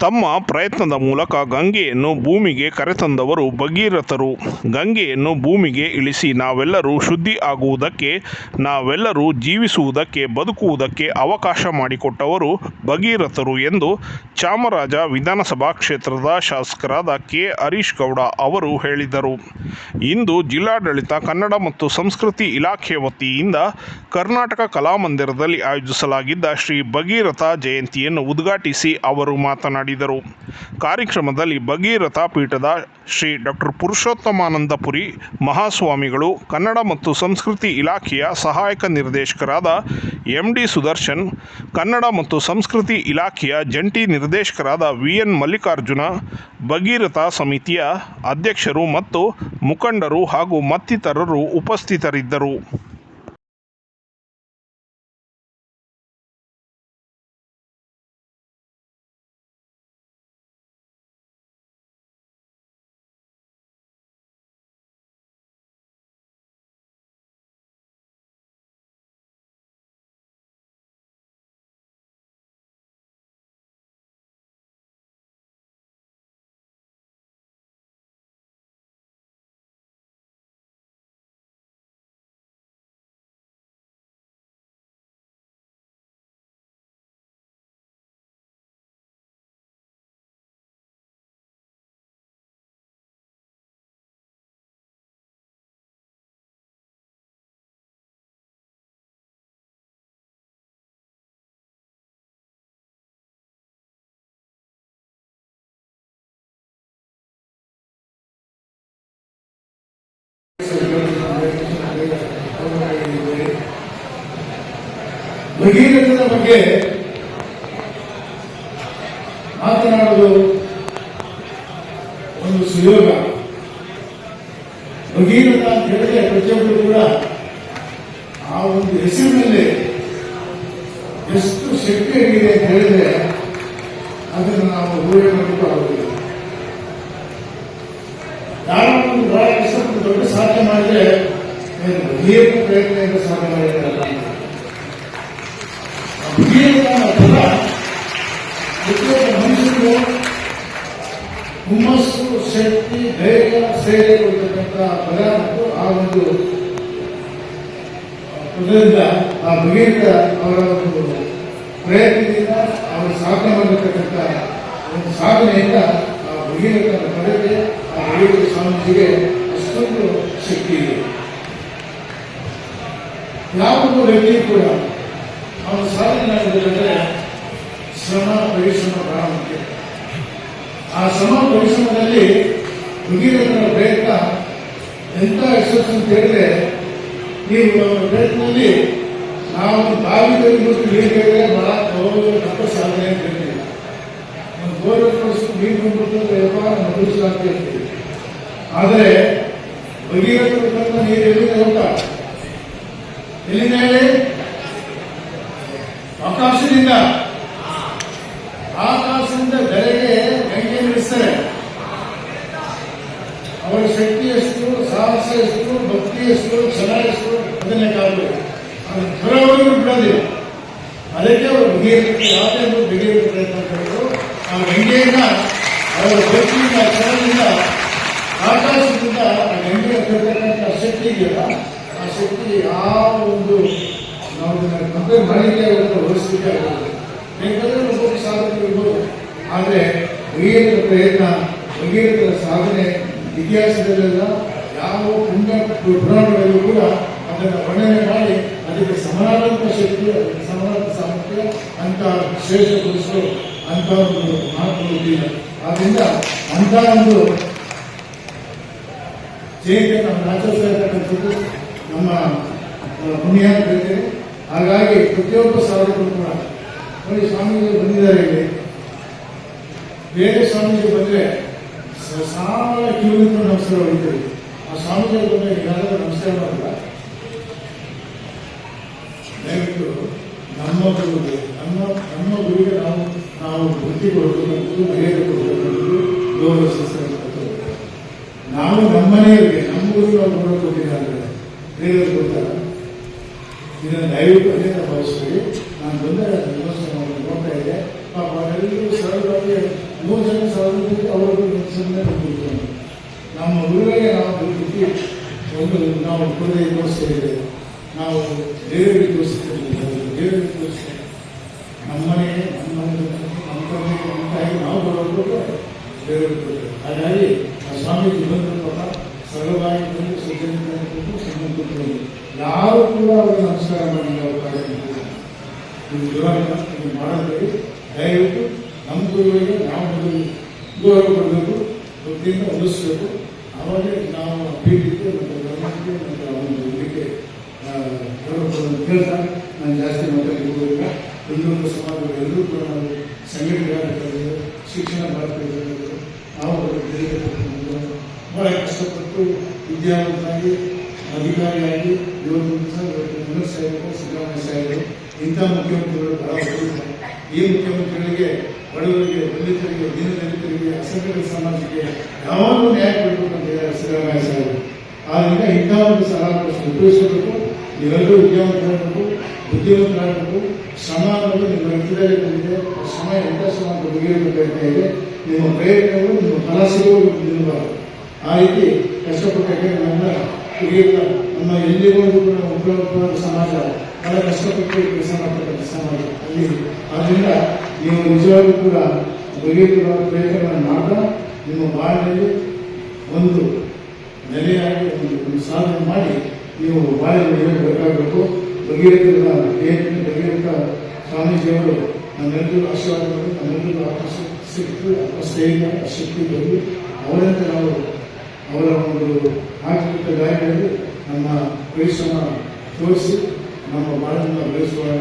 ತಮ್ಮ ಪ್ರಯತ್ನದ ಮೂಲಕ ಗಂಗೆಯನ್ನು ಭೂಮಿಗೆ ಕರೆತಂದವರು ಭಗೀರಥರು. ಗಂಗೆಯನ್ನು ಭೂಮಿಗೆ ಇಳಿಸಿ ನಾವೆಲ್ಲರೂ ಶುದ್ಧಿ ಆಗುವುದಕ್ಕೆ, ನಾವೆಲ್ಲರೂ ಜೀವಿಸುವುದಕ್ಕೆ, ಬದುಕುವುದಕ್ಕೆ ಅವಕಾಶ ಮಾಡಿಕೊಟ್ಟವರು ಭಗೀರಥರು ಎಂದು ಚಾಮರಾಜ ವಿಧಾನಸಭಾ ಕ್ಷೇತ್ರದ ಶಾಸಕರಾದ ಕೆ. ಹರೀಶ್ ಗೌಡ ಅವರು ಹೇಳಿದರು. ಇಂದು ಜಿಲ್ಲಾಡಳಿತ ಕನ್ನಡ ಮತ್ತು ಸಂಸ್ಕೃತಿ ಇಲಾಖೆ ವತಿಯಿಂದ ಕರ್ನಾಟಕ ಕಲಾಮಂದಿರದಲ್ಲಿ ಆಯೋಜಿಸಲಾಗಿದ್ದ ಶ್ರೀ ಭಗೀರಥ ಜಯಂತಿಯನ್ನು ಉದ್ಘಾಟಿಸಿ ಅವರು ಮಾತನಾಡಿದರು. ಕಾರ್ಯಕ್ರಮದಲ್ಲಿ ಭಗೀರಥ ಪೀಠದ ಶ್ರೀ ಡಾಕ್ಟರ್ ಪುರುಷೋತ್ತಮಾನಂದಪುರಿ, ಮಹಾಸ್ವಾಮಿಗಳು, ಕನ್ನಡ ಮತ್ತು ಸಂಸ್ಕೃತಿ ಇಲಾಖೆಯ ಸಹಾಯಕ ನಿರ್ದೇಶಕರಾದ ಎಂ ಡಿ ಸುದರ್ಶನ್, ಕನ್ನಡ ಮತ್ತು ಸಂಸ್ಕೃತಿ ಇಲಾಖೆಯ ಜಂಟಿ ನಿರ್ದೇಶಕರಾದ ವಿ ಎನ್ ಮಲ್ಲಿಕಾರ್ಜುನ, ಭಗೀರಥ ಸಮಿತಿಯ ಅಧ್ಯಕ್ಷರು ಮತ್ತು ಮುಖಂಡರು ಹಾಗೂ ಮತ್ತಿತರರು ಉಪಸ್ಥಿತರಿದ್ದರು. ಭಗೀರಥನ ಬಗ್ಗೆ ಮಾತನಾಡಲು ಒಂದು ಸುಯೋಗ. ಭಗೀರಥ ಅಂತ ಹೇಳಿದ್ರೆ ಪ್ರತಿಯೊಬ್ಬರು ಕೂಡ ಆ ಒಂದು ಹೆಸರಿನಲ್ಲಿ ಎಷ್ಟು ಶಕ್ತಿ ಆಗಿದೆ ಅಂತ ಹೇಳಿದ್ರೆ ಅದನ್ನು ನಾವು ಊರೇ ಆಗುದಿಲ್ಲ. ಯಾರೋ ಬಹಳ ಹೆಸರು ದೊಡ್ಡ ಸಾಧನೆ ಮಾಡಿದ್ರೆ ಏನು ಪ್ರಯತ್ನದಿಂದ ಸಾಧನೆ ಮಾಡಿದ್ರಲ್ಲ ಮನುಷ್ಯನಿಗೂ ಹುಮ್ಮಸ್ಸು ಶಕ್ತಿ ಧೈರ್ಯ ಸೇರಿ ಕೊಡ್ತಕ್ಕಂಥ ಮತ್ತು ಆ ಒಂದು ಪದದಿಂದ ಆ ಅವರ ಪ್ರಯತ್ನದಿಂದ ಅವರು ಸಾಧನೆ ಮಾಡಿರ್ತಕ್ಕಂಥ ಒಂದು ಸಾಧನೆಯಿಂದ ಆ ಭಗೀರಥನ ಪಡೆಗೆ ಆ ಭಗೀರಥ ಸ್ವಾಮೀಜಿಗೆ ಅಷ್ಟೊಂದು ಶಕ್ತಿ ಇದೆ. ವ್ಯಕ್ತಿ ಕೂಡ ಅವನು ಸಾಧನೆ ಮಾಡಬೇಕಂದ್ರೆ ಶ್ರಮ ಪರಿಶ್ರಮ ಬಹಳ ಆ ಶ್ರಮ ಪರಿಶ್ರಮದಲ್ಲಿ ಭಗೀರಥನ ಪ್ರಯತ್ನ ಎಂಥ ಯಶಸ್ಸು ಅಂತ ಹೇಳಿದ್ರೆ ನೀವು ನಮ್ಮ ಪ್ರಯತ್ನದಲ್ಲಿ ನಾವು ನೀರು ಕೇಳಿದ್ರೆ ಬಹಳ ಗೌರವ ತಪ್ಪ ಸಾಧನೆ ಅಂತ ಹೇಳ್ತೀವಿ. ಗೋರಲ್ ಕಳಿಸ್ತು ನೀರು ಬಂದ್ಬಿಟ್ಟು ವ್ಯಾಪಾರ ಮುಗಿಸಲಾಗ್ತಾ ಇರ್ತೀವಿ ಆದರೆ ಭಗೀರಥನ ತಂದ ನೀರು ಎಲ್ಲಿದೆ ಗೊತ್ತಾ ಎಲ್ಲಿದೆ ಹೇಳಿ ಆಕಾಶದಿಂದ ಆಕಾಶದಿಂದ ಬೆಳಗ್ಗೆ ಗಂಗೆ ನಿಲ್ಲಿಸ್ತಾರೆ ಅವರ ಶಕ್ತಿ ಎಷ್ಟು, ಸಾಹಸ ಎಷ್ಟು, ಭಕ್ತಿ ಎಷ್ಟು ಛಲ ಎಷ್ಟು, ಅದನ್ನೇ ಕಾದು. ಅದು ಜ್ವರವರೆಗೂ ಬಿಡೋದಿಲ್ಲ. ಅದಕ್ಕೆ ಅವರು ಬಗೆಹರಿಸ ಯಾವುದೇ ಒಂದು ಬಗೆಹರಿಸ ಪ್ರಯತ್ನ ಮಾಡಿದ್ರು. ಆ ಗಂಗೆಯಿಂದ, ಅವರ ಭಕ್ತಿಯಿಂದ ಛಲದಿಂದ ಆಕಾಶದಿಂದ ಆ ಗಂಗೆಯ ಶಕ್ತಿ ಇದೆಯಲ್ಲ, ಆ ಶಕ್ತಿ ಯಾವ ಒಂದು ನಾವು ಕಂಪೇರ್ ಮಾಡಲಿಕ್ಕೆ ಒಂದು ಹೋಲಿಸಲಿಕ್ಕೆ ಆಗೋದಿಲ್ಲ. ಬೇಕಾದ್ರೆ ಒಬ್ಬೊಬ್ಬರು ಸಾಧನೆ ಇರ್ಬೋದು. ಆದರೆ ಭಗೀರಥ ಪ್ರಯತ್ನ ಭಗೀರಥರ ಸಾಧನೆ ಇತಿಹಾಸದಲ್ಲೆಲ್ಲ ಯಾವ ಪುಣ್ಯ ಪುರಾಣಗಳಲ್ಲೂ ಕೂಡ ಅದನ್ನು ವರ್ಣನೆ ಮಾಡಿ ಅದಕ್ಕೆ ಸಮನಾದಂಥ ಶಕ್ತಿ, ಅದಕ್ಕೆ ಸಮನಾದ ಸಾಮರ್ಥ್ಯ ಅಂತ ಶ್ರೇಷ್ಠ ಅಂತ ಒಂದು ಮಹಾತ್ಮರು ಇಲ್ಲ ಆದ್ರಿಂದ ಅಂತ ಒಂದು ಜಯಂತಿಯನ್ನು ಇರ್ತಕ್ಕಂಥದ್ದು ನಮ್ಮ ಪುಣ್ಯ ಅಂತ ಹಾಗಾಗಿ ಪ್ರತಿಯೊಬ್ಬ ಸಾಧಕರು ಕೂಡ ನೋಡಿ ಸ್ವಾಮೀಜಿ ಬಂದಿದ್ದಾರೆ ಇಲ್ಲಿ. ಬೇರೆ ಸ್ವಾಮೀಜಿ ಬಂದರೆ ಸಾಮಾನ್ಯ ಕ್ಯೂ ನಮಸ್ಕಾರ ಹೊಡಿತೀವಿ ಆ ಸ್ವಾಮೀಜಿ ಬಂದರೆ ಯಾರಾದರೂ ನಮಸ್ಕಾರ ಮಾಡಲ್ಲ. ದಯವಿಟ್ಟು ನಮ್ಮ ಗುರುಗೆ, ನಮ್ಮ ನಮ್ಮ ಗುರುಗೆ ನಾವು ನಾವು ಬುದ್ಧಿ ಕೊಡಬೇಕು ಮರ್ಯಾದೆ ಕೊಡಬೇಕು ಗೌರವಿಸತಕ್ಕಂಥದ್ದು ನಾವು ನಮ್ಮ ಮನೆಯವರಿಗೆ ನಮ್ಮ ಗುರು ನಾವು ಗೌರವ ಕೊಟ್ಟಿದ್ದಾರೆ ಕೊಡ್ತಾರೆ. ಇದನ್ನು ದಯವಿಟ್ಟು ಅನೇಕ ಭಾವಿಸ್ತೀವಿ ನಾನು ಬಂದರೆ ಮಾಡಿ ನೋಡ್ತಾ ಇದ್ದೆ. ಪಾಪ ಅವರೆಲ್ಲರೂ ಸರಳವಾಗಿ ಮೂರು ಜನ ಸಾವಿರ ಅವರು ಸುಮ್ಮನೆ ಕೂತ್ಕೊಂಡು ನಮ್ಮ ಊರಿಗೆ ನಾವು ಬಿಟ್ಟು ಒಂದು ನಾವು ಕುದುರೆ ತೋರಿಸ್ತಿದ್ದೇವೆ. ನಾವು ದೇವರಿಗೆ ತೋರಿಸ್ತಿದ್ದೇವೆ. ದೇವರಿಗೆ ತೋರಿಸ್ತೇವೆ ನಮ್ಮನೆ, ನಮ್ಮ ನಮ್ಮ ತಂದೆ ನಮ್ಮ ತಾಯಿ ನಾವು ಬರೋದು ದೇವರಿಗೆ ಹಾಗಾಗಿ ಆ ಸ್ವಾಮೀಜಿ ಬಂದರು ಸರಳವಾಗಿ ಬಂದು ಯಾರು ಕೂಡ ಅವರು ನಮಸ್ಕಾರ ಮಾಡಿ ಅವಕಾಶ ನಿಮ್ಮ ಜೀವನ ದುರಾಗ ಇದು ಮಾಡಬೇಡಿ ದಯವಿಟ್ಟು ನಮ್ಮ ಗುರುಗಳಿಗೆ, ನಾವು ಗೌರವ ಕೊಡಬೇಕು. ವೃತ್ತಿಯಿಂದ ಉಳಿಸ್ಬೇಕು. ಅವಾಗ ನಾವು ಪೀಠಕ್ಕೆ ಮತ್ತು ಧರ್ಮಕ್ಕೆ ಆ ಒಂದು ಇದಕ್ಕೆ ಗೌರವ ಕೊಡೋದು ಕೇಳ್ತಾ ನಾನು ಜಾಸ್ತಿ ಮಾತಾಡಿ ಹೋಗೋದಿಲ್ಲ. ಇನ್ನೊಂದು ಸಮಾಜದ ಎಲ್ಲರೂ ಕೂಡ ನಾವು ಸಂಘಟನೆಗಾರರು ಶಿಕ್ಷಣ ಭಾರತೀಯರು ನಾವು ಅವರ ತೆರಿಗೆ ಕಟ್ಟಿಕೊಂಡು ಬಹಳ ಕಷ್ಟಪಟ್ಟು ವಿದ್ಯಾವಂತರಾಗಿ ಅಧಿಕಾರಿಯಾಗಿ ಇವತ್ತು ದಿವಸ ಇವತ್ತು ಮಂಗಲ್ ಸಾಹೇಬರು ಸಿದ್ದರಾಮಯ್ಯ ಸಾಹೇಬರು ಇಂಥ ಮುಖ್ಯಮಂತ್ರಿಗಳು ಬಹಳ ಬಡವರು ಈ ಮುಖ್ಯಮಂತ್ರಿಗಳಿಗೆ ಬಡವರಿಗೆ ದಲಿತರಿಗೆ ದೀನದಲಿತರಿಗೆ ಅಸಂಘಟಿತ ಸಮಾಜಕ್ಕೆ ಯಾವಾಗಲೂ ನ್ಯಾಯ ಕೊಡಬೇಕು ಅಂತ ಹೇಳಿದ್ದಾರೆ ಸಿದ್ದರಾಮಯ್ಯ ಸಾಹೇಬರು ಆದ್ದರಿಂದ ಇಂಥ ಒಂದು ಸಲಹೆ ಉಪಯೋಗಿಸಬೇಕು ನೀವೆಲ್ಲರೂ ವಿದ್ಯಾವಂತರಾಗಬೇಕು, ಬುದ್ಧಿವಂತರಾಗಬೇಕು ಶ್ರಮ ಅನ್ನೋದು ನಿಮ್ಮ ಬಂದಿದೆ ಸಮಯ ಎಂಥ ಶ್ರಮ ಅಂತ ಬಗೆಹರಿಬೇಕಾಗ್ತಾ ಇದೆ ನಿಮ್ಮ ಪ್ರಯತ್ನಗಳು ನಿಮ್ಮ ಫಲ ಸಿಗುವುದು ನಿಲ್ಲಬಾರದು ಆ ರೀತಿ ಕಷ್ಟಪಟ್ಟಾಗ ನಮ್ಮ ಹಿರಿಯರ ನಮ್ಮ ಎಲ್ಲಿಗೂ ಕೂಡ ಉಪಯೋಗ ಸಮಾಜ, ಬಹಳ ಕಷ್ಟಪಟ್ಟು ಕೆಲಸ ಮಾಡ್ತಕ್ಕಂಥ ಸಮಾಜ ಅಲ್ಲಿ ಆದ್ದರಿಂದ ನೀವು ನಿಜವಾಗೂ ಕೂಡ ಬಗೆಹರಿಸುವ ಪ್ರಯತ್ನಗಳನ್ನು ಮಾಡ್ತಾ ನಿಮ್ಮ ಬಾಳಿನಲ್ಲಿ ಒಂದು ನೆಲೆಯಾಗಿ ಒಂದು ಸಾಧನೆ ಮಾಡಿ ನೀವು ಬಾಳಿನಲ್ಲಿ ಬೇಕಾಗಬೇಕು. ಭಗೀರಥರ ಜಯಂತಿ ಭಗೀರಥ ಸ್ವಾಮೀಜಿಯವರು ನಮ್ಮೆಲ್ಲರಿಗೂ ಆಶೀರ್ವಾದ ಮಾಡಿ ನಮ್ಮೆಲ್ಲರಿಗೂ ಆತ್ಮಶಕ್ತಿ ಆತ್ಮಸ್ಥೈರ್ಯ ಶಕ್ತಿ ಬಂದು ಅವರಂತೆ ನಾವು ಅವರ ಒಂದು ಆರ್ಥಿಕ ಗಾಯಗಳಲ್ಲಿ ನಮ್ಮ ಪರಿಶ್ರಮ ತೋರಿಸಿ ನಮ್ಮ ಬಾಳನ್ನು ಬೆಳೆಸುವಾಗ,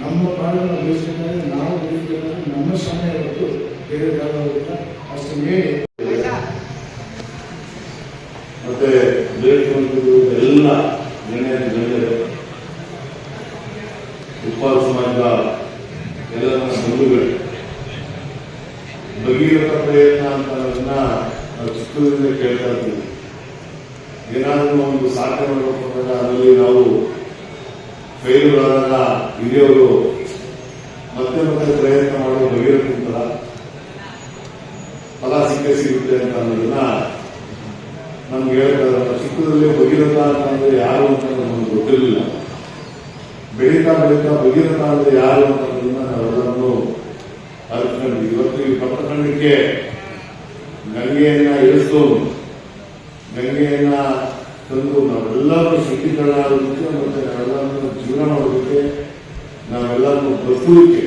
ನಮ್ಮ ಬಾಳನ್ನು ಬೆಳೆಸಬೇಕಾದ್ರೆ ನಾವು ಬೆಳೆಸಬೇಕಾದ್ರೆ ನಮ್ಮ ಸಮಯ ಇವತ್ತು ಬೇರೆ ಕಾಲವಾಗಿಲ್ಲ ಅಷ್ಟು ಮೇಲೆ. ಮತ್ತೆ ಎಲ್ಲ ನಿರ್ಣಯ ಗಣ್ಯರು ಉಪ್ಪಾದ ಸಮಾಜದ ಎಲ್ಲ ನನ್ನ ಬಂಧುಗಳು ಭಗೀರಥ ಪ್ರಯತ್ನ ಅಂತ ಅದನ್ನ ನಾವು ಚಿಕ್ಕದಿಂದ ಕೇಳ್ತಾ ಇರ್ತೀವಿ ಏನಾದರೂ ಒಂದು ಸಾಧನೆ ಮಾಡಬೇಕು ಅಂದಾಗ ಆದಾಗ ಹಿರಿಯವರು ಮತ್ತೆ ಮತ್ತೆ ಪ್ರಯತ್ನ ಮಾಡುವ ಭಗೀರಥಂತರ ಫಲ ಸಿಕ್ಕೇ ಸಿಗುತ್ತೆ ಅಂತ ಅನ್ನೋದನ್ನ ನಮ್ಗೆ ಹೇಳ್ತಾರೆ. ಚಿಕ್ಕದಲ್ಲಿ ಭಗೀರಥ ಅಂತಂದ್ರೆ ಯಾರು ಅಂತ ನಮ್ಗೆ ಗೊತ್ತಿರಲಿಲ್ಲ. ಬೆಳೀತಾ ಬೆಳೀತಾ ಭಗೀರಥ ಅಂದ್ರೆ ಯಾರು ಅಂತ ನಾವೆಲ್ಲರನ್ನು ಅರ್ತ್ಕೊಂಡ್ವಿ ಇವತ್ತು ಈ ಪತ್ರಖಂಡಕ್ಕೆ ಗಂಗೆಯನ್ನ ಇಳಿಸೋದು, ಗಂಗೆಯನ್ನ ತಂದು ನಾವೆಲ್ಲರೂ ಸಿಟಿಗಳಾಗೋದಕ್ಕೆ ಮತ್ತು ನಾವೆಲ್ಲರನ್ನು ಜೀವನ ಮಾಡೋದಕ್ಕೆ ನಾವೆಲ್ಲರೂ ಬದುಕೋದಕ್ಕೆ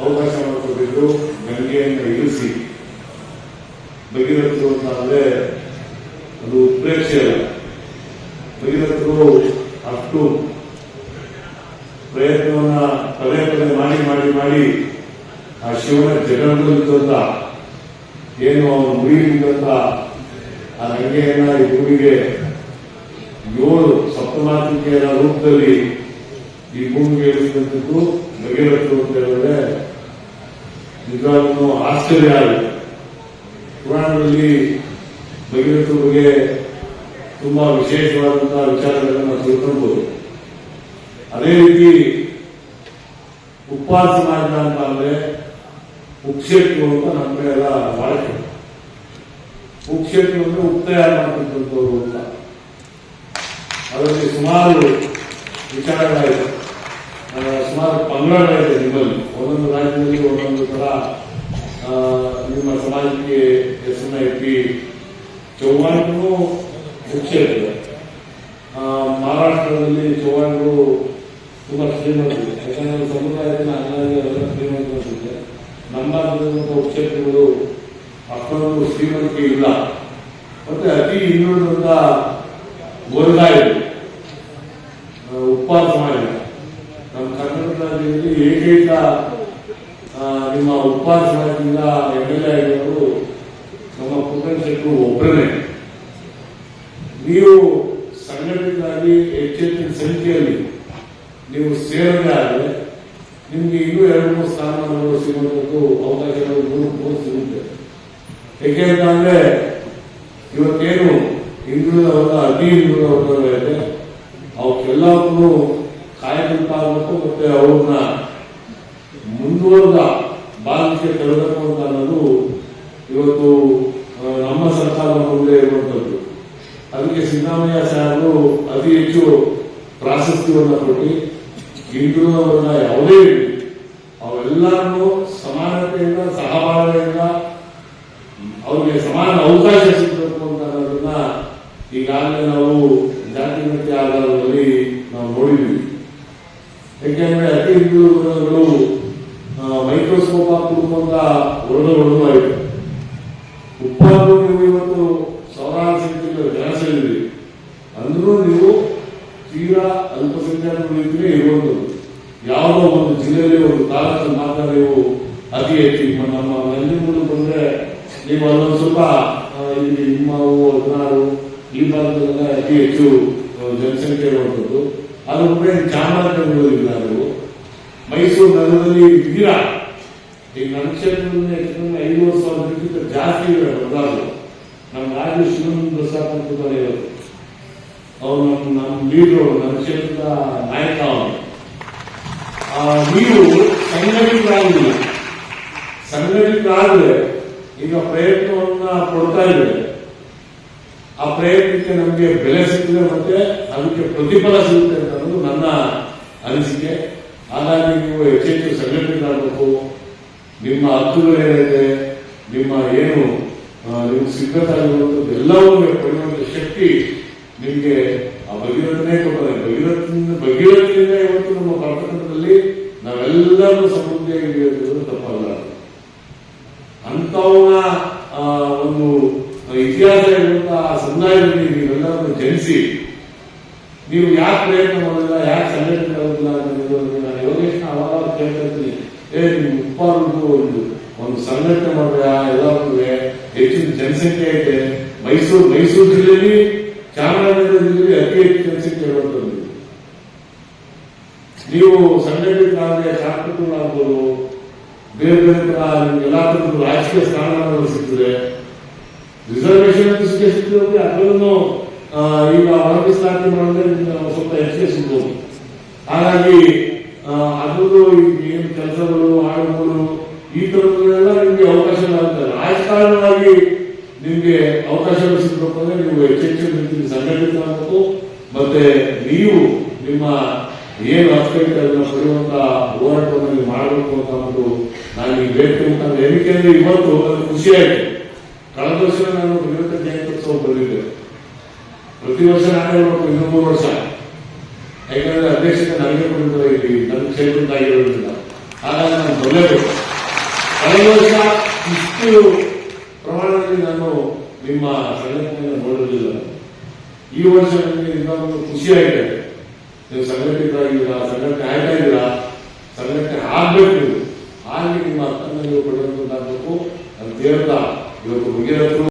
ಅವಕಾಶ ಮಾಡಿಕೊಟ್ಟಿದ್ದು ಗಂಗೆಯನ್ನು ಇಳಿಸಿ. ಭಗೀರಥರು ಅಂತ ಅಂದ್ರೆ ಅದು ಉತ್ಪ್ರೇಕ್ಷೆ ಅಲ್ಲ. ಭಗೀರಥರು ಅಷ್ಟು ಪ್ರಯತ್ನವನ್ನ ಪದೇ ಪದೇ ಮಾಡಿ ಮಾಡಿ ಮಾಡಿ ಆ ಶಿವನ ಜಗನ್ನಲ್ಲಿದ್ದಂತ ಏನು ಅವನು ಮುಗಿಲಿದ್ದಂತ ಆ ಗಂಗೆಯನ್ನ ಈ ಭೂಮಿಗೆ ಏಳು ಸಪ್ತಮಾತಿಕೆಯ ರೂಪದಲ್ಲಿ ಈ ಭೂಮಿಗೆ ಇಳಿಸಿದಂಥದ್ದು ಭಗೀರಥರು ಅಂತ ಹೇಳಿದ್ರೆ ನಿಜವಾಗ್ಲೂ ಆಶ್ಚರ್ಯ ಆಗುತ್ತೆ ಪುರಾಣದಲ್ಲಿ ಭಗೀರಥ ಬಗ್ಗೆ ತುಂಬಾ ವಿಶೇಷವಾದಂತಹ ವಿಚಾರಗಳನ್ನು ನಾವು ತಿಳ್ಕೊಳ್ಬಹುದು ಅದೇ ರೀತಿ ಉಪವಾಸ ಮಾಡಿದ ಅಂತ ಅಂದ್ರೆ ಉಕ್ಷೇಪು ಅಂತ ನಮ್ಮ ಎಲ್ಲ ಬಳಕೆ ಉಕ್ಷೇಪು ಅಂದ್ರೆ ಉತ್ತಯಾರ ತಯಾರು ಮಾಡ್ತಕ್ಕಂಥವ್ರು ಅಂತ. ಅದರಲ್ಲಿ ಸುಮಾರು ವಿಚಾರಗಳಿದೆ. ಸುಮಾರು ಪಂಗಡಗಳಿದೆ ನಿಮ್ಮಲ್ಲಿ. ಒಂದೊಂದು ರಾಜ್ಯದಲ್ಲಿ ಒಂದೊಂದು ತರ ನಿಮ್ಮ ಸಮಾಜಕ್ಕೆ ಹೆಸರನ್ನ ಇಟ್ಟು ಚೌಹಾಣರು ಮುಖ್ಯ ಆ, ಮಹಾರಾಷ್ಟ್ರದಲ್ಲಿ ಚೌಹಾಣರು ತುಂಬಾ ಶ್ರೀಮಂತರು. ಯಾಕಂದ್ರೆ ಸಮುದಾಯದಲ್ಲಿ ಅನ್ನ ಶ್ರೀಮಂತ ನಮ್ಮ ಉಕ್ಷೇತ್ರಗಳು ಅಷ್ಟೊಂದು ಶ್ರೀಮಂತಿಕೆ ಇಲ್ಲ. ಮತ್ತೆ ಅತಿ ಹಿಂದುಳಿದ ವರ್ಗ ಇದೆ ಸಮಾಜ ನಮ್ಮ ಕರ್ನಾಟಕ ರಾಜ್ಯದಲ್ಲಿ ಏಕೈಕ ನಿಮ್ಮ ಉಪ್ಪಾದ ಸಮಾಜದಿಂದ ಎಂ ಎಲ್ ಎ ಆಗಿರೋರು ನಮ್ಮ ಶೆಟ್ಟರು ಒಬ್ಬರೇ ನೀವು ಸಂಘಟಿತರಾಗಿ ಹೆಚ್ಚೆಚ್ಚಿನ ಸಂಖ್ಯೆಯಲ್ಲಿ ನೀವು ಸೇರದೇ ಆದರೆ ನಿಮಗೆ ಇನ್ನೂ ಎರಡು ಮೂರು ಸ್ಥಾನಮಾನಗಳು ಸಿಗುವಂಥದ್ದು ಅವಕಾಶಗಳು ಮೂರು ಮೂರು ಸಿಗುತ್ತೆ. ಏಕೆ ಅಂತಂದ್ರೆ ಇವತ್ತೇನು ಹಿಂದುಳಿದ ವರ್ಗ ಅತಿ ಹಿಂದುಳಿದ ವರ್ಗಗಳಿದೆ ಅವಕ್ಕೆಲ್ಲವನ್ನೂ ಕಾಯಬೇಕಾಗಬೇಕು ಮತ್ತೆ ಅವ್ರನ್ನ ಮುಂದುವರೆದ ಬಾಧಿಸಿ ತರಬೇಕು ಅಂತ ಅನ್ನೋದು ಇವತ್ತು ನಮ್ಮ ಸರ್ಕಾರ ಮುಂದೆ ಇರುವಂತದ್ದು ಅದಕ್ಕೆ ಸಿದ್ದರಾಮಯ್ಯ ಸಾಹೇಬರು ಅತಿ ಹೆಚ್ಚು ಪ್ರಾಶಸ್ತ್ಯವನ್ನು ಕೊಟ್ಟು ಹಿಂದುಳಿದವರನ್ನ ಯಾವುದೇ ಅವೆಲ್ಲರನ್ನು ಈಗಾಗಲೇ ನಾವು ಜಾತಿ ಮತ್ತೆ ಆಧಾರದಲ್ಲಿ ನಾವು ನೋಡಿದ್ವಿ. ಯಾಕೆಂದ್ರೆ ಅತಿ ಹಿಂದುಳಿದವರು ಮೈಕ್ರೋಸ್ಕೋಪ್ ಹಾಕುವಂತ ಹೊರಡು ಹೊರಡು ಆಯಿತು ಉಪ್ಪನ್ನು ನೀವು ಇವತ್ತು ಸಾವಿರಾರು ಸಂಖ್ಯೆಯಲ್ಲಿ ಜನ ಸೇರಿದ್ರಿ ಅಂದ್ರೂ ನೀವು ತೀರಾ ಅಲ್ಪಸಂಖ್ಯಾತರು ಇರುವಂಥದ್ದು ಯಾವುದೋ ಒಂದು ಜಿಲ್ಲೆಯಲ್ಲಿ ಒಂದು ತಾಲೂಕು ಮಾತ್ರ ನೀವು ಅತಿ ಹೆಚ್ಚು ನಮ್ಮ ನಂಜನಗೂಡು ಬಂದ್ರೆ ನೀವು ಅಲ್ಲೊಂದು ಸ್ವಲ್ಪ ಹೆಚ್ಚು ಜನಸಂಖ್ಯೆ ಇರುವಂಥದ್ದು ಅದು ಕೂಡ ಚಾಮರಾಜನಗರದಲ್ಲಿ ನೀವು ಮೈಸೂರು ನಗರದಲ್ಲಿ ಇದ್ದೀರಾ? ಈಗ ನನ್ನ ಕ್ಷೇತ್ರದಲ್ಲಿ ಐವತ್ತು ಸಾವಿರಕ್ಕಿಂತ ಜಾಸ್ತಿ ಇದೆ ಬದಲಾವಣೆ ನಮ್ಮ ರಾಜ್ಯ ಶಿವನ್ ಪ್ರಸಾದ್ ಅಂತ ಇವತ್ತು ಅವ್ರು ನಮ್ಮ ನಮ್ಮ ಲೀಡರ್ ನಮ್ಮ ಕ್ಷೇತ್ರದ ನಾಯಕ ಅವರು. ನೀವು ಸಂಘಟಿತರಾಗಿಲ್ಲ ಸಂಘಟಿತರಾದ್ರೆ ಈಗ ಪ್ರಯತ್ನವನ್ನ ಕೊಡ್ತಾ ಇದ್ದಾರೆ ಆ ಪ್ರಯತ್ನಕ್ಕೆ ನಮಗೆ ಬೆಲೆ ಸಿಗ್ತದೆ ಮತ್ತೆ ಅದಕ್ಕೆ ಪ್ರತಿಫಲ ಸಿಗುತ್ತೆ ಅನ್ನೋದು ನನ್ನ ಅನಿಸಿಕೆ. ಹಾಗಾಗಿ ನೀವು ಹೆಚ್ಚೆಚ್ಚು ಆಗಬೇಕು ನಿಮ್ಮ ಹಕ್ಕುಗಳೇನಿದೆ ನಿಮ್ಮ ಏನು ನಿಮ್ಗೆ ಸಿಗ್ಬೇಕಾಗಿರುವಂಥದ್ದು ಎಲ್ಲವನ್ನೂ ಪಡೆಯುವಂಥ ಶಕ್ತಿ ನಿಮಗೆ ಆ ಭಗೀರಥನೇ ಕೊಡ್ತಾರೆ ಭಗೀರಥ ಭಗೀರಥನಿಂದ ಇವತ್ತು ನಮ್ಮ ಕರ್ನಾಟಕದಲ್ಲಿ ನಾವೆಲ್ಲರೂ ಸಮೃದ್ಧಿಯಾಗಿರೋದು ತಪ್ಪಲ್ಲ ಅಂಥವನ್ನ ಆ, ಒಂದು ಇತಿಹಾಸ ಇರುವಂತಹ ಸಮುದಾಯದಲ್ಲಿ ನೀವೆಲ್ಲರನ್ನು ಜನಿಸಿ, ನೀವು ಯಾಕೆ ಪ್ರಯತ್ನ ಮಾಡಿಲ್ಲ, ಯಾಕೆ ಸಂಘಟನೆ ಆಗೋದಿಲ್ಲ ಅನ್ನೋದನ್ನು ನಾನು ಯೋಗೇಶ್ನ ಅವಾಗ ಕೇಳ್ತಿರ್ತೀನಿ ಏ ನಿಮ್ಮ ಉಪ್ಪಾರದ್ದು ಒಂದು ಒಂದು ಸಂಘಟನೆ ಮಾಡ್ರೆ ಎಲ್ಲರೂ ಹೆಚ್ಚಿನ ಜನಸಂಖ್ಯೆ ಇದೆ ಮೈಸೂರು ಮೈಸೂರು ಜಿಲ್ಲೆಯಲ್ಲಿ ಚಾಮರಾಜನಗರ ಜಿಲ್ಲೆಯಲ್ಲಿ ಅತಿ ಹೆಚ್ಚು ಜನಸಂಖ್ಯೆ ಇರುವಂತದ್ದು ನೀವು ಸಂಘಟಿತರಾದ್ರೆ ಶಾಸಕರಾಗ್ಬೋದು ಬೇರೆ ಬೇರೆ ತರ ಎಲ್ಲಾ ರಾಜಕೀಯ ಸ್ಥಾನಮಾನಗಳು ಸಿಗ್ತದೆ ರಿಸರ್ವೇಶನ್ ಸಿಕ್ಕೇ ಸಿಗ್ತದೆ ಅದರಲ್ಲೂ ಈಗ ವರ್ಗೀಸಲಾತಿ ಮಾಡಿದ್ರೆ ನಿಮ್ಗೆ ಸ್ವಲ್ಪ ಹೆಚ್ಚಿಗೆ ಸಿಗ್ಬೋದು ಹಾಗಾಗಿ ಅದ್ರದ್ದು ಏನು ಕೆಲಸಗಳು ಆಳುಗಳು ಈ ತರದೆಲ್ಲ ನಿಮ್ಗೆ ಅವಕಾಶಗಳಾಗ್ತದೆ ರಾಜಕಾರಣವಾಗಿ ನಿಮ್ಗೆ ಅವಕಾಶಗಳು ಸಿಗಬೇಕು ಅಂದ್ರೆ ನೀವು ಹೆಚ್ಚೆಚ್ಚು ರೀತಿಯಲ್ಲಿ ಸಂಘಟಿತರಾಗಬೇಕು ಮತ್ತೆ ನೀವು ನಿಮ್ಮ ಏನು ಅಸ್ಪೆಕ್ಟ್ ಅದನ್ನ ಪಡೆಯುವಂತ ಹೋರಾಟವನ್ನು ನೀವು ಮಾಡಬೇಕು ಅಂತ ಒಂದು ನಾನು ಬೇಕು ಅಂತ ಅಂದ್ರೆ ಇವತ್ತು ನನಗೆ ಖುಷಿ ಆಯ್ತು ಕಳೆದ ವರ್ಷ ನಾನು ನಾವು ಪ್ರತಿ ವರ್ಷ ನಾನೇ ನೋಡಬೇಕು ಇನ್ನೂ ಮೂರು ವರ್ಷ. ಯಾಕಂದ್ರೆ ಅಧ್ಯಕ್ಷತೆ ನನಗೆ ಕೊಟ್ಟಿದ್ದಾಗಿ ನನ್ನ ಕ್ಷೇತ್ರದ್ದಾಗಿರೋದ್ರಿಂದ ಹಾಗಾಗಿ ನಾನು ಬರಲೇಬೇಕು. ಕಳೆದ ವರ್ಷ ಇಷ್ಟು ಪ್ರಮಾಣದಲ್ಲಿ ನಾನು ನಿಮ್ಮ ಸಂಘಟನೆಯನ್ನು ನೋಡಲಿಲ್ಲ ಈ ವರ್ಷ ನನಗೆ ಇನ್ನೊಂದು ಖುಷಿಯಾಗಿದೆ. ನೀವು ಸಂಘಟಿತರಾಗಿಲ್ಲ ಸಂಘಟನೆ ಆಗ್ತಾ ಇದ್ದೀರಾ? ಸಂಘಟನೆ ಆಗಬೇಕು. ನೀವು ಆಗಿ ನಿಮ್ಮ ಅರ್ಥ ನೀವು ಪಡೆದುಕೊಂಡಾಗಬೇಕು. ಅಂತ ಹೇಳ್ತಾ ಇವತ್ತು ಮುಗಿಯರತ್ರು